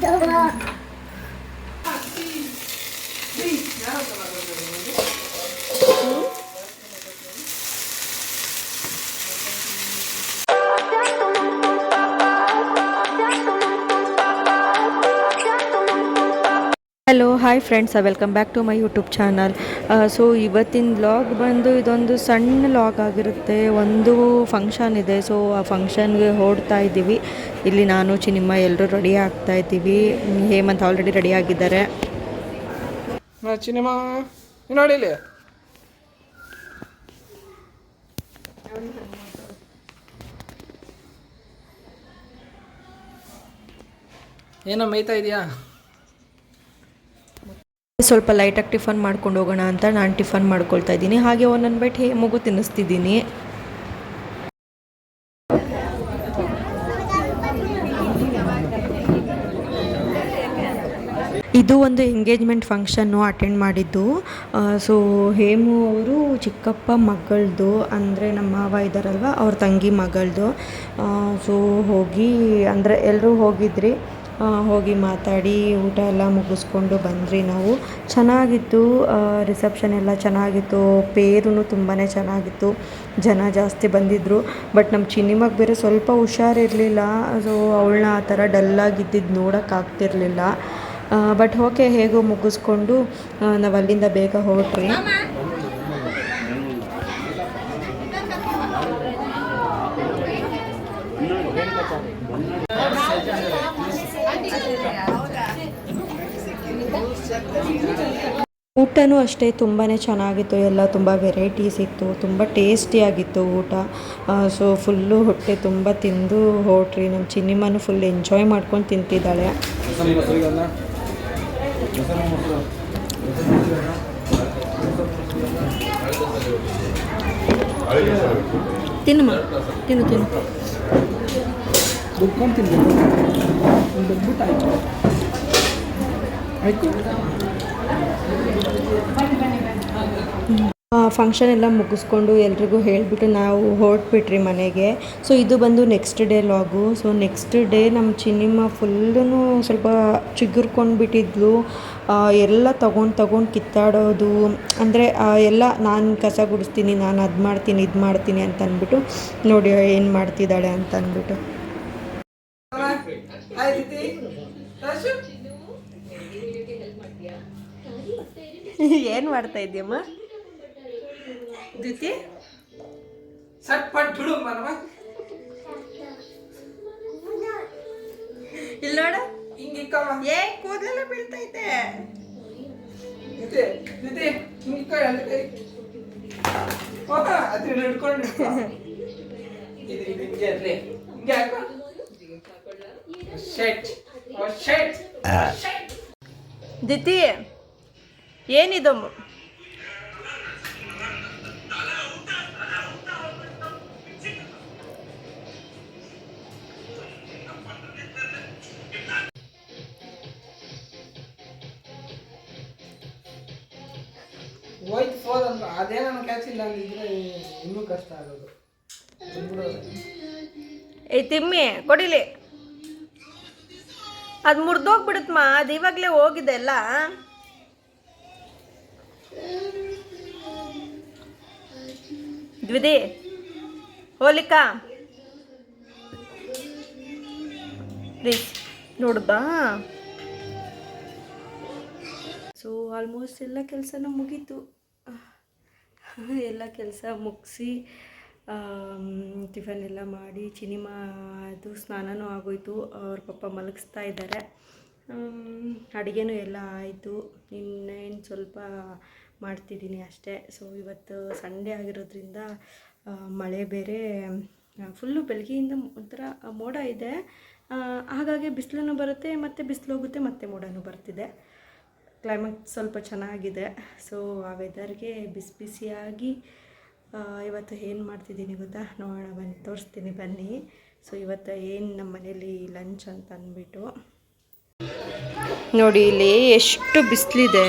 知吗？hello hi friends welcome back to my YouTube channel so ಇವತ್ತಿನ blog ಬಂದು ಇದೊಂದು ಸಣ್ಣ ಲಾಗ್ ಆಗಿರುತ್ತೆ. ಒಂದು ಫಂಕ್ಷನ್ ಇದೆ. ಸೊ ಆ ಫಂಕ್ಷನ್ಗೆ ಹೊಡ್ತಾ ಇದ್ದೀವಿ. ಇಲ್ಲಿ ನಾನು ಚಿನಿಮ್ಮ ಎಲ್ಲರೂ ರೆಡಿ ಆಗ್ತಾ ಇದ್ದೀವಿ. ಹೇಮಂತ್ ಆಲ್ರೆಡಿ ರೆಡಿ ಆಗಿದ್ದಾರೆ. ಚಿನಿಮಾ ನೋಡಿ ಏನೋ ಮೇಯ್ತಾ ಇದೆಯಾ? ಸ್ವಲ್ಪ ಲೈಟಾಗಿ ಟಿಫನ್ ಮಾಡ್ಕೊಂಡು ಹೋಗೋಣ ಅಂತ ನಾನು ಟಿಫನ್ ಮಾಡ್ಕೊಳ್ತಾ ಇದ್ದೀನಿ. ಹಾಗೆ ಒಂದೊಂದು ಬೈಟ್ ಹೇಮಗೂ ತಿನ್ನಿಸ್ತಿದ್ದೀನಿ. ಇದು ಒಂದು ಎಂಗೇಜ್ಮೆಂಟ್ ಫಂಕ್ಷನ್ನು ಅಟೆಂಡ್ ಮಾಡಿದ್ದು. ಸೊ ಹೇಮು ಅವರು ಚಿಕ್ಕಪ್ಪ ಮಗಳದು ಅಂದರೆ ನಮ್ಮ ಮಾವ ಇದ್ದಾರಲ್ವ, ಅವ್ರ ತಂಗಿ ಮಗಳದು ಸೊ ಹೋಗಿ, ಅಂದರೆ ಎಲ್ಲರೂ ಹೋಗಿದ್ರಿ. ಹೋಗಿ ಮಾತಾಡಿ, ಊಟ ಎಲ್ಲ ಮುಗಿಸ್ಕೊಂಡು ಬಂದ್ರಿ ನಾವು. ಚೆನ್ನಾಗಿತ್ತು ರಿಸೆಪ್ಷನ್ ಎಲ್ಲ ಚೆನ್ನಾಗಿತ್ತು ಪೇರೂ ತುಂಬಾ ಚೆನ್ನಾಗಿತ್ತು. ಜನ ಜಾಸ್ತಿ ಬಂದಿದ್ದರು ಬಟ್ ನಮ್ಮ ಚಿನ್ನಿಮಗೆ ಬೇರೆ ಸ್ವಲ್ಪ ಹುಷಾರಿರಲಿಲ್ಲ. ಸೊ ಅವಳನ್ನ ಆ ಥರ ಡಲ್ಲಾಗಿದ್ದಿದ್ದು ನೋಡೋಕ್ಕಾಗ್ತಿರ್ಲಿಲ್ಲ ಬಟ್ ಓಕೆ ಹೇಗೋ ಮುಗಿಸ್ಕೊಂಡು ನಾವು ಅಲ್ಲಿಂದ ಬೇಗ ಹೊರಟ್ರಿ ಊಟನೂ ಅಷ್ಟೇ ತುಂಬಾ ಚೆನ್ನಾಗಿತ್ತು, ಎಲ್ಲ ತುಂಬ ವೆರೈಟೀಸ್ ಇತ್ತು, ತುಂಬ ಟೇಸ್ಟಿಯಾಗಿತ್ತು ಊಟ. ಸೊ ಫುಲ್ಲು ಹೊಟ್ಟೆ ತುಂಬ ತಿಂದು ಹೋಟ್ರಿ ನಮ್ಮ ಚಿನ್ನಿಮನು ಫುಲ್ ಎಂಜಾಯ್ ಮಾಡ್ಕೊಂಡು ತಿಂತಿದ್ದಾಳೆ. ತಿನ್ನಮ್ಮ ತಿನ್ನು ತಿನ್ನು. ತಿನ್ಬೇಕು. ಒಂದು ಫಂಕ್ಷನ್ ಎಲ್ಲ ಮುಗಿಸ್ಕೊಂಡು ಎಲ್ರಿಗೂ ಹೇಳಿಬಿಟ್ಟು ನಾವು ಹೊರಟ್ಬಿಟ್ರಿ ಮನೆಗೆ. ಸೊ ಇದು ಬಂದು next day ಲಾಗು so next day ನಮ್ಮ ಚಿನ್ನಿಮ್ಮ ಫುಲ್ಲೂ ಸ್ವಲ್ಪ ಚಿಗುರ್ಕೊಂಡು ಬಿಟ್ಟಿದ್ಲು ಆ, ಎಲ್ಲ ತೊಗೊಂಡು ತೊಗೊಂಡು ಕಿತ್ತಾಡೋದು. ಅಂದರೆ ಎಲ್ಲ ನಾನು ಕಸ ಗುಡಿಸ್ತೀನಿ ನಾನು ಅದು ಮಾಡ್ತೀನಿ ಇದು ಮಾಡ್ತೀನಿ ಅಂತ ಅಂದ್ಬಿಟ್ಟು ನೋಡಿ ಏನು ಮಾಡ್ತಿದ್ದಾಳೆ ಅಂತ ಅಂದ್ಬಿಟ್ಟು ಏನು ಮಾಡ್ತಾ ಇದ್ದೀಯಮ್ಮ? ದ್ವಿತಿ? ಸಟ್ ಪಟ್ ಬಿಡು ಮನವ. ಇಲ್ಲಿ ನೋಡ. ಹಿಂಗ ಏ ಕೂದಲೆಲ್ಲ ಬೀಳ್ತೈತೆ. ಅದ್ರ ಹಿಡ್ಕೊಂಡು ಹಿಂಗೆ ಹಾಕೋ. ದಿತಿ ಏನಿದು? ಹೋಯ್ತು ಫೋನ್ ಅಂದ್ರೆ ಅದೇ ನನ್ನ ಕ್ಯಾಚ್ ಇಲ್ಲ ಅಂದಿದ್ರೆ ಇನ್ನೂ ಕಷ್ಟ ಆಗೋದು. ಏ ತಿಮ್ಮಿ ಕೊಡಿಲಿ. ಅದು ಮುರಿದೋಗ್ಬಿಡುತ್ತಮ್ಮ ಅದು ಇವಾಗಲೇ ಹೋಗಿದೆ ಅಲ್ಲ? ದ್ವಿದಿ, ಹೋಲಿಕಾ. ನೋಡ್ದಾ? ಸೊ ಆಲ್ಮೋಸ್ಟ್ ಎಲ್ಲ ಕೆಲಸನೂ ಮುಗೀತು. ಎಲ್ಲ ಕೆಲಸ ಮುಗಿಸಿ ಟಿಫನ್ ಎಲ್ಲ ಮಾಡಿ, ಚಿನಿಮಾ ಅದು ಸ್ನಾನನೂ ಆಗೋಯ್ತು, ಅವ್ರ ಪಪ್ಪ ಮಲಗಿಸ್ತಾ ಇದ್ದಾರೆ. ಅಡುಗೆನೂ ಎಲ್ಲ ಆಯಿತು. ಇನ್ನೇನು ಸ್ವಲ್ಪ ಮಾಡ್ತಿದ್ದೀನಿ ಅಷ್ಟೇ. ಸೊ ಇವತ್ತು ಸಂಡೇ ಆಗಿರೋದ್ರಿಂದ ಮಳೆ ಬೇರೆ ಫುಲ್ಲು ಬೆಳಗ್ಗೆಯಿಂದ ಒಂಥರ ಮೋಡ ಇದೆ. ಹಾಗಾಗಿ ಬಿಸಿಲೂ ಬರುತ್ತೆ, ಮತ್ತು ಬಿಸಿಲು ಹೋಗುತ್ತೆ, ಮತ್ತೆ ಮೋಡನೂ ಬರ್ತಿದೆ. ಕ್ಲೈಮೇಟ್ ಸ್ವಲ್ಪ ಚೆನ್ನಾಗಿದೆ. ಸೊ ಆ ವೆದರ್ಗೆ ಬಿಸಿ ಬಿಸಿಯಾಗಿ ಇವತ್ತು ಏನು ಮಾಡ್ತಿದ್ದೀನಿ ಗೊತ್ತಾ? ನೋಡೋಣ, ಬನ್ನಿ, ತೋರಿಸ್ತೀನಿ, ಬನ್ನಿ. ಸೊ ಇವತ್ತು ಏನು ನಮ್ಮ ಮನೇಲಿ ಲಂಚ್ ಅಂತ ಅಂದ್ಬಿಟ್ಟು. ನೋಡಿ, ಇಲ್ಲಿ ಎಷ್ಟು ಬಿಸಿಲಿದೆ.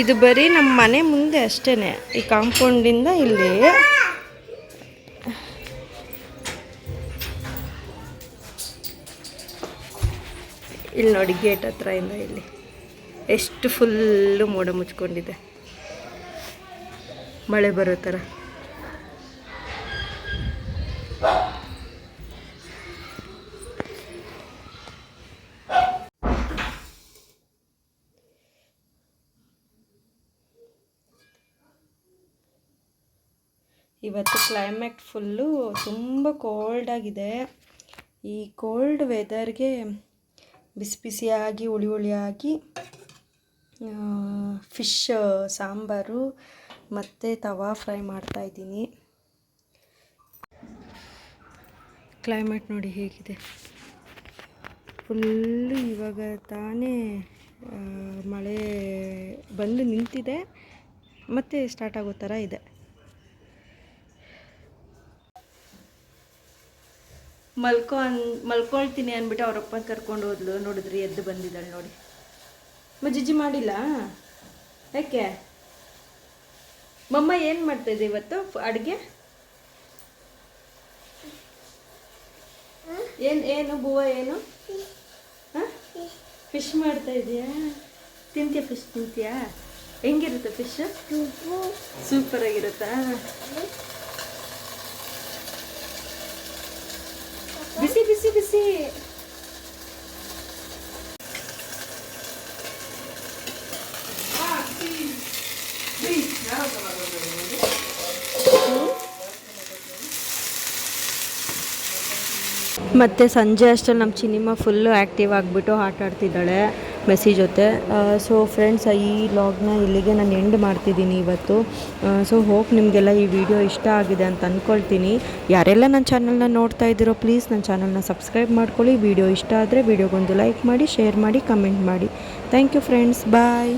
ಇದು ಬರೀ ನಮ್ಮ ಮನೆ ಮುಂದೆ ಅಷ್ಟೇ ಈ ಕಾಂಪೌಂಡಿಂದ ಇಲ್ಲಿ ಇಲ್ಲಿ ನೋಡಿ ಗೇಟ್ ಹತ್ರ ಇಂದ ಇಲ್ಲಿ. ಎಷ್ಟು ಫುಲ್ಲು ಮೋಡ ಮುಚ್ಕೊಂಡಿದೆ. ಮಳೆ ಬರೋ ಥರ ಇವತ್ತು ಕ್ಲೈಮೇಟ್ ಫುಲ್ಲು ತುಂಬ ಕೋಲ್ಡ್ ಆಗಿದೆ. ಈ ಕೋಲ್ಡ್ ವೆದರ್ಗೆ ಬಿಸಿ ಬಿಸಿಯಾಗಿ ಹುಳಿ ಹುಳಿಯಾಗಿ ಫಿಶ್ ಸಾಂಬಾರು ಮತ್ತು ತವಾ ಫ್ರೈ ಮಾಡ್ತಾಯಿದ್ದೀನಿ ಕ್ಲೈಮೇಟ್ ನೋಡಿ ಹೇಗಿದೆ. ಫುಲ್ಲು ಇವಾಗ ತಾನೇ ಮಳೆ ಬಂದು ನಿಂತಿದೆ. ಮತ್ತೆ ಸ್ಟಾರ್ಟ್ ಆಗೋ ಥರ ಇದೆ. ಮಲ್ಕೊ ಅನ್ ಮಲ್ಕೊಳ್ತೀನಿ ಅಂದ್ಬಿಟ್ಟು ಅವರಪ್ಪ ಕರ್ಕೊಂಡು ಹೋದ್ಲು. ನೋಡಿದ್ರಿ ಎದ್ದು ಬಂದಿದ್ದಾಳೆ ನೋಡಿ. ಮಜ್ಜಿಜ್ಜಿ ಮಾಡಿಲ್ಲ? ಯಾಕೆ? ಮಮ್ಮ ಏನು ಮಾಡ್ತಾಯಿದೆ ಇವತ್ತು ಅಡುಗೆ? ಏನು ಏನು ಬೂವ ಏನು? ಫಿಶ್ ಮಾಡ್ತಾ ಇದೆಯಾ? ತಿಂತೀಯ ಫಿಶ್ ತಿಂತೀಯಾ? ಹೆಂಗಿರುತ್ತೆ ಫಿಶ್? ಸೂಪರ್ ಆಗಿರುತ್ತಾ ಬಿಸಿ ಬಿಸಿ ಬಿಸಿ ಮತ್ತು ಸಂಜೆ ಅಷ್ಟರಲ್ಲಿ ನಮ್ಮ ಸಿನಿಮಾ ಫುಲ್ಲು ಆ್ಯಕ್ಟಿವ್ ಆಗಿಬಿಟ್ಟು ಆಟ ಆಡ್ತಿದ್ದಾಳೆ ಮೆಸ್ಸಿ ಜೊತೆ. ಸೊ ಫ್ರೆಂಡ್ಸ್ ಈ ಲಾಗ್ನ ಇಲ್ಲಿಗೆ ನಾನು ಎಂಡ್ ಮಾಡ್ತಿದ್ದೀನಿ ಇವತ್ತು. ಸೊ ಹೋಪ್ ನಿಮಗೆಲ್ಲ ಈ ವಿಡಿಯೋ ಇಷ್ಟ ಆಗಿದೆ ಅಂತ ಅಂದ್ಕೊಳ್ತೀನಿ ಯಾರೆಲ್ಲ ನನ್ನ ಚಾನಲ್ನ ನೋಡ್ತಾ ಇದ್ದೀರೋ ಪ್ಲೀಸ್ ನನ್ನ ಚಾನಲ್ನ ಸಬ್ಸ್ಕ್ರೈಬ್ ಮಾಡ್ಕೊಳ್ಳಿ. ವಿಡಿಯೋ ಇಷ್ಟ ಆದರೆ ವಿಡಿಯೋಗೊಂದು ಲೈಕ್ ಮಾಡಿ ಶೇರ್ ಮಾಡಿ ಕಮೆಂಟ್ ಮಾಡಿ. Thank you friends bye